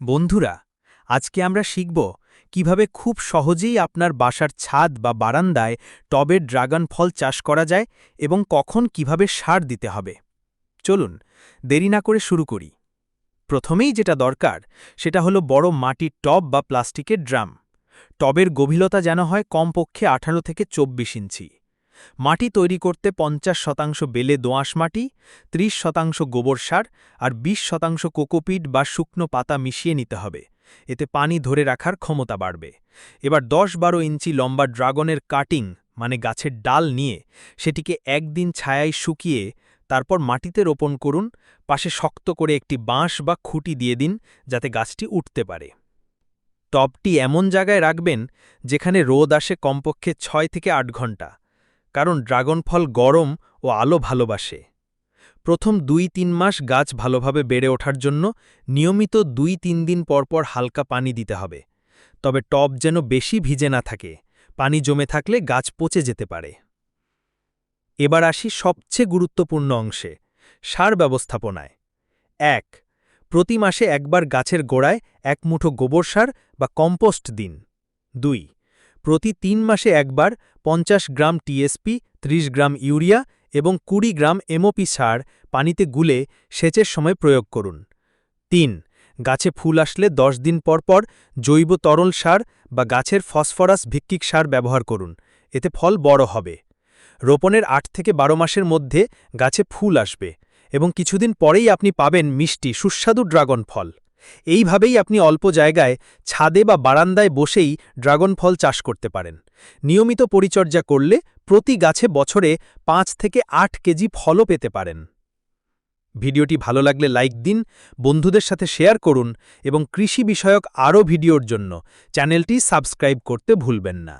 বন্ধুরা, আজকে আমরা শিখব কীভাবে খুব সহজেই আপনার বাসার ছাদ বা বারান্দায় টবের ড্রাগন ফল চাষ করা যায় এবং কখন কীভাবে সার দিতে হবে। চলুন, দেরি না করে শুরু করি। প্রথমেই যেটা দরকার, সেটা হলো বড় মাটির টব বা প্লাস্টিকের ড্রাম। টবের গভীরতা যেন হয় কমপক্ষে আঠারো থেকে চব্বিশ ইঞ্চি। মাটি তৈরি করতে পঞ্চাশ শতাংশ বেলে দোঁয়াশ মাটি ৩০ শতাংশ গোবর সার আর ২০ শতাংশ কোকোপিট বা শুকনো পাতা মিশিয়ে নিতে হবে। এতে পানি ধরে রাখার ক্ষমতা বাড়বে। এবার দশ বারো ইঞ্চি লম্বা ড্রাগনের কাটিং মানে গাছের ডাল নিয়ে, সেটিকে একদিন ছায়ায় শুকিয়ে তারপর মাটিতে রোপণ করুন, পাশে শক্ত করে একটি বাঁশ বা খুঁটি দিয়ে দিন, যাতে গাছটি উঠতে পারে। টবটি এমন জায়গায় রাখবেন, যেখানে রোদ আসে কমপক্ষে ছয় থেকে আট ঘণ্টা। কারণ ড্রাগন ফল গরম ও আলো ভালোবাসে। প্রথম দুই তিন মাস গাছ ভালোভাবে বেড়ে ওঠার জন্য নিয়মিত দুই তিন দিন পরপর হালকা পানি দিতে হবে। তবে টব যেন বেশি ভিজে না থাকে, পানি জমে থাকলে গাছ পচে যেতে পারে। এবার আসি সবচেয়ে গুরুত্বপূর্ণ অংশে, সার ব্যবস্থাপনায়। এক, প্রতি মাসে একবার গাছের গোড়ায় এক মুঠো গোবর সার বা কম্পোস্ট দিন। দুই প্রতি তিন মাসে একবার পঞ্চাশ গ্রাম টিএসপি ৩০ গ্রাম ইউরিয়া এবং কুড়ি গ্রাম এমওপি সার পানিতে গুলে সেচের সময় প্রয়োগ করুন। তিন, গাছে ফুল আসলে দশ দিন পর পর জৈব তরল সার বা গাছের ফসফরাস ভিত্তিক সার ব্যবহার করুন, এতে ফল বড় হবে। রোপণের আট থেকে বারো মাসের মধ্যে গাছে ফুল আসবে এবং কিছুদিন পরেই আপনি পাবেন মিষ্টি, সুস্বাদু ড্রাগন ফল। এইভাবেই আপনি অল্প জায়গায় ছাদে বা বারান্দায় বসেই ড্রাগন ফল চাষ করতে পারেন। নিয়মিত পরিচর্যা করলে প্রতি গাছে বছরে পাঁচ থেকে আট কেজি ফলও পেতে পারেন। ভিডিওটি ভালো লাগলে লাইক দিন, বন্ধুদের সাথে শেয়ার করুন এবং কৃষি বিষয়ক আরও ভিডিওর জন্য চ্যানেলটি সাবস্ক্রাইব করতে ভুলবেন না।